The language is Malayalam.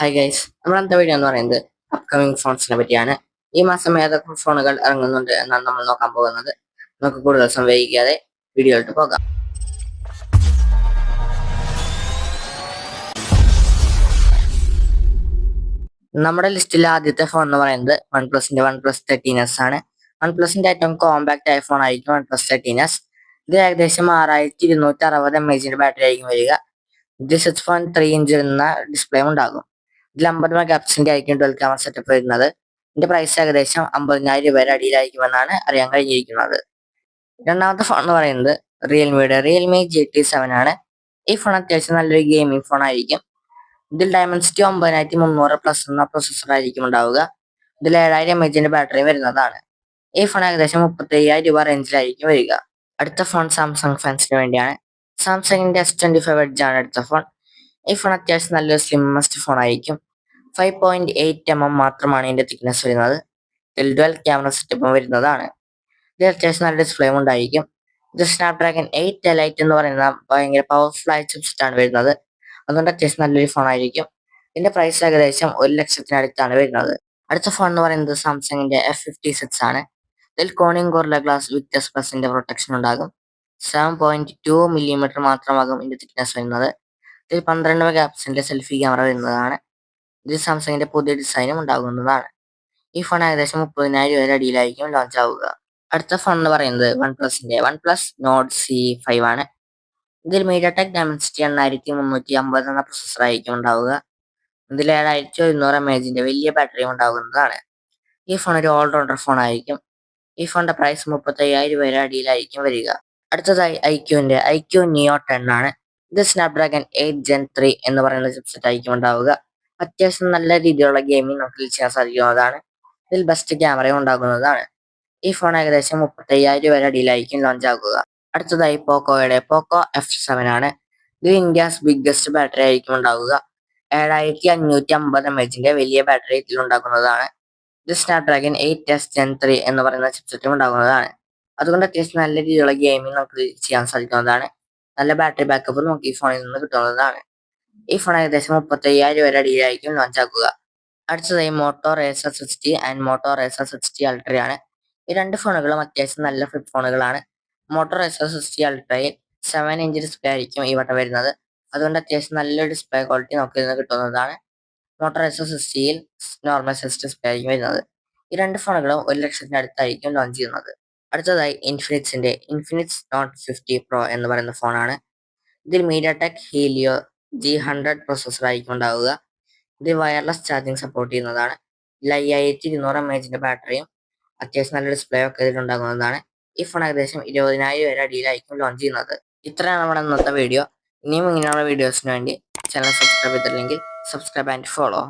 ഹായ് ഗൈസ് നമ്മളത്തെ വീഡിയോ എന്ന് പറയുന്നത്? അപ്കമിങ് ഫോൺസിനെ പറ്റിയാണ്. ഈ മാസം ഏതൊക്കെ ഫോണുകൾ ഇറങ്ങുന്നുണ്ട് എന്നാണ് നമ്മൾ നോക്കാൻ പോകുന്നത്. നമുക്ക് കൂടുതൽ സംവേദിക്കാതെ വീഡിയോയിലോട്ട് പോകാം. നമ്മുടെ ലിസ്റ്റിൽ ആദ്യത്തെ ഫോൺ എന്ന് പറയുന്നത് വൺ പ്ലസിന്റെ വൺ പ്ലസ് തേർട്ടീൻ എസ് ആണ്. വൺ പ്ലസിന്റെ ഏറ്റവും കോമ്പാക്ട് ആയ ഫോൺ ആയിരിക്കും വൺ പ്ലസ് തേർട്ടീൻ എസ് ഇത് ഏകദേശം ആറായിരത്തി ഇരുന്നൂറ്റി അറുപത് എം എച്ചിന്റെ ബാറ്ററി ആയിരിക്കും വരിക. ഇത് സിക്സ് പോയിന്റ് ത്രീ ഇഞ്ച് എന്ന ഡിസ്പ്ലേ ഉണ്ടാകും. ഇതിൽ അമ്പത് ആയിരിക്കും ട്വൽവ് ക്യാമറ സെറ്റപ്പ് വരുന്നത്. ഇതിന്റെ പ്രൈസ് ഏകദേശം അമ്പതിനായിരം രൂപ വരെ അടിയിലായിരിക്കുമെന്നാണ് അറിയാൻ കഴിഞ്ഞിരിക്കുന്നത്. രണ്ടാമത്തെ ഫോൺ എന്ന് പറയുന്നത് റിയൽമിയുടെ റിയൽമി ജി ടി സെവൻ ആണ്. ഈ ഫോൺ അത്യാവശ്യം നല്ലൊരു ഗെയിമിംഗ് ഫോൺ ആയിരിക്കും. ഇതിൽ ഡയമൻസിറ്റി ഒമ്പതിനായിരത്തി മുന്നൂറ് പ്ലസ് എന്ന പ്രൊസസ്സർ ആയിരിക്കും ഉണ്ടാവുക. ഇതിൽ ഏഴായിരം എം എച്ചിന്റെ ബാറ്ററി വരുന്നതാണ്. ഈ ഫോൺ ഏകദേശം മുപ്പത്തി അയ്യായിരം രൂപ റേഞ്ചിലായിരിക്കും വരിക. അടുത്ത ഫോൺ സാംസങ് ഫാൻസിന് വേണ്ടിയാണ്. സാംസങ്ങിന്റെ എസ് ട്വന്റി ഫൈവ് എഡ്ജ് ആണ് അടുത്ത ഫോൺ ഈ ഫോൺ അത്യാവശ്യം നല്ലൊരു സ്ലിമ്മസ്റ്റ് ഫോൺ ആയിരിക്കും. Five point eight M M മാത്രമാണ് ഇതിന്റെ തിക്നെസ് വരുന്നത്. ഇതിൽ ട്വൽവ് ക്യാമറ സെറ്റപ്പും വരുന്നതാണ്. ഇതിൽ അത്യാവശ്യം നല്ല ഡിസ്പ്ലേയും ഉണ്ടായിരിക്കും. ഇത് സ്നാപ്ഡ്രാഗൺ എയ്റ്റ് ലൈറ്റ് എന്ന് പറയുന്ന ഭയങ്കര പവർഫുൾ ആയ ചിപ്സെറ്റ് ആണ് വരുന്നത്. അതുകൊണ്ട് അത്യാവശ്യം നല്ലൊരു ഫോൺ ആയിരിക്കും. ഇതിന്റെ പ്രൈസ് ഏകദേശം ഒരു ലക്ഷത്തിനടുത്താണ് വരുന്നത്. അടുത്ത ഫോൺ എന്ന് പറയുന്നത് സാംസങ്ങിന്റെ എഫ് ഫിഫ്റ്റി സിക്സ് ആണ്. ഇതിൽ Corning Gorilla glass with S പ്ലസിന്റെ protection ഉണ്ടാകും. സെവൻ പോയിന്റ് ടു മില്ലിമീറ്റർ മാത്രമാകും ഇതിന്റെ തിക്നെസ് വരുന്നത്. ഇതിൽ പന്ത്രണ്ട് മെഗാ പിക്സലിന്റെ സെൽഫി ക്യാമറ വരുന്നതാണ്. ഇതിൽ സാംസങ്ങിന്റെ പുതിയ ഡിസൈനും ഉണ്ടാകുന്നതാണ്. ഈ ഫോൺ ഏകദേശം മുപ്പതിനായിരം രൂപയുടെ അടിയിലായിരിക്കും ലോഞ്ച് ആവുക. അടുത്ത ഫോൺ എന്ന് പറയുന്നത് one പ്ലസിന്റെ one plus note C five ആണ്. ഇതിൽ മീഡിയ ടെക് ഡയമൻസിറ്റി എണ്ണായിരത്തി മുന്നൂറ്റി അമ്പത് എന്ന പ്രൊസസ്സർ ആയിരിക്കും ഉണ്ടാവുക. ഇതിൽ ഏഴായിരത്തി ഒരുന്നൂറ് എം എച്ചിന്റെ വലിയ ബാറ്ററിയും ഉണ്ടാകുന്നതാണ്. ഈ ഫോൺ ഒരു ഓൾറൗണ്ടർ ഫോൺ ആയിരിക്കും. ഈ ഫോണിന്റെ പ്രൈസ് മുപ്പത്തി അയ്യായിരം രൂപയുടെ അടിയിലായിരിക്കും വരിക. അടുത്തതായി ഐക്യുവിന്റെ ഐക്യു നിയോ ടെൻ ആണ്. ഇത് സ്നാപ്ഡ്രാഗൺ എയ്റ്റ് ജെൻ ത്രീ എന്ന് പറയുന്ന ചിപ്സെറ്റ് ആയിരിക്കും ഉണ്ടാവുക. അത്യാവശ്യം നല്ല രീതിയിലുള്ള ഗെയിമിംഗ് നമുക്ക് ചെയ്യാൻ സാധിക്കുന്നതാണ് ഇതിൽ ബെസ്റ്റ് ക്യാമറയും ഉണ്ടാകുന്നതാണ് ഈ ഫോൺ ഏകദേശം മുപ്പത്തി അയ്യായിരം രൂപ അടിയിലായിരിക്കും ലോഞ്ച് ആകുക അടുത്തതായി പോക്കോയുടെ പോക്കോ എഫ് സെവൻ ആണ്. ഇത് ഇന്ത്യസ് ബിഗ്ഗസ്റ്റ് ബാറ്ററി ആയിരിക്കും ഉണ്ടാകുക ഏഴായിരത്തി അഞ്ഞൂറ്റി അമ്പത് എം എച്ചിന്റെ വലിയ ബാറ്ററി ഇതിൽ ഉണ്ടാക്കുന്നതാണ്. ഇത് Snapdragon eight S gen three എന്ന് പറയുന്ന ചിപ്സെറ്റും ഉണ്ടാകുന്നതാണ് അതുകൊണ്ട് അത്യാവശ്യം നല്ല രീതിയിലുള്ള ഗെയിമിംഗ് നമുക്ക് ചെയ്യാൻ സാധിക്കുന്നതാണ്. നല്ല ബാറ്ററി ബാക്കപ്പ് നമുക്ക് ഈ ഫോണിൽ നിന്ന് കിട്ടുന്നതാണ്. ഈ ഫോൺ ഏകദേശം മുപ്പത്തി അയ്യായിരം വരെ അടിയിലായിരിക്കും ലോഞ്ച് ആക്കുക. അടുത്തതായി Moto Razr sixty and Moto Razr sixty അൾട്രയാണ് ഈ രണ്ട് ഫോണുകളും അത്യാവശ്യം നല്ല ഫ്ലിപ്പ് ഫോണുകളാണ്. മോട്ടോ റേസർ സിക്സ്റ്റി അൾട്രയിൽ സെവൻ ഇഞ്ച് ഡിസ്പ്ലേ ആയിരിക്കും ഈ വട്ടം വരുന്നത്. അതുകൊണ്ട് അത്യാവശ്യം നല്ലൊരു ഡിസ്പ്ലേ ക്വാളിറ്റി നമുക്ക് ഇന്ന് കിട്ടുന്നതാണ്. മോട്ടോ റേസർ സിക്സ്റ്റിയിൽ നോർമൽ സിക്സ് ഡിസ്പ്ലേ ആയിരിക്കും വരുന്നത്. ഈ രണ്ട് ഫോണുകളും ഒരു ലക്ഷത്തിന് അടുത്തായിരിക്കും ലോഞ്ച് ചെയ്യുന്നത്. അടുത്തതായി ഇൻഫിനിക്സിന്റെ ഇൻഫിനിക്സ് നോട്ട് ഫിഫ്റ്റി പ്രോ എന്ന് പറയുന്ന ഫോണാണ് ഇതിൽ MediaTek Helio G hundred processor ആയിരിക്കും ഉണ്ടാവുക ഇത് വയർലെസ് ചാർജിങ് സപ്പോർട്ട് ചെയ്യുന്നതാണ്. ഇതിൽ അയ്യായിരത്തി ഇരുന്നൂറ് എം എച്ചിന്റെ ബാറ്ററിയും അത്യാവശ്യം നല്ല ഡിസ്പ്ലേ ഒക്കെ ഇതിലുണ്ടാകുന്നതാണ്. ഈ ഫോൺ ഏകദേശം ഇരുപതിനായിരം വരെ അടിയിലായിരിക്കും ലോഞ്ച് ചെയ്യുന്നത്. ഇത്രയാണ് നമ്മുടെ ഇന്നത്തെ വീഡിയോ ഇനിയും ഇങ്ങനെയുള്ള വീഡിയോസിന് വേണ്ടി ചാനൽ സബ്സ്ക്രൈബ് ചെയ്തില്ലെങ്കിൽ സബ്സ്ക്രൈബ് ആൻഡ് ഫോളോ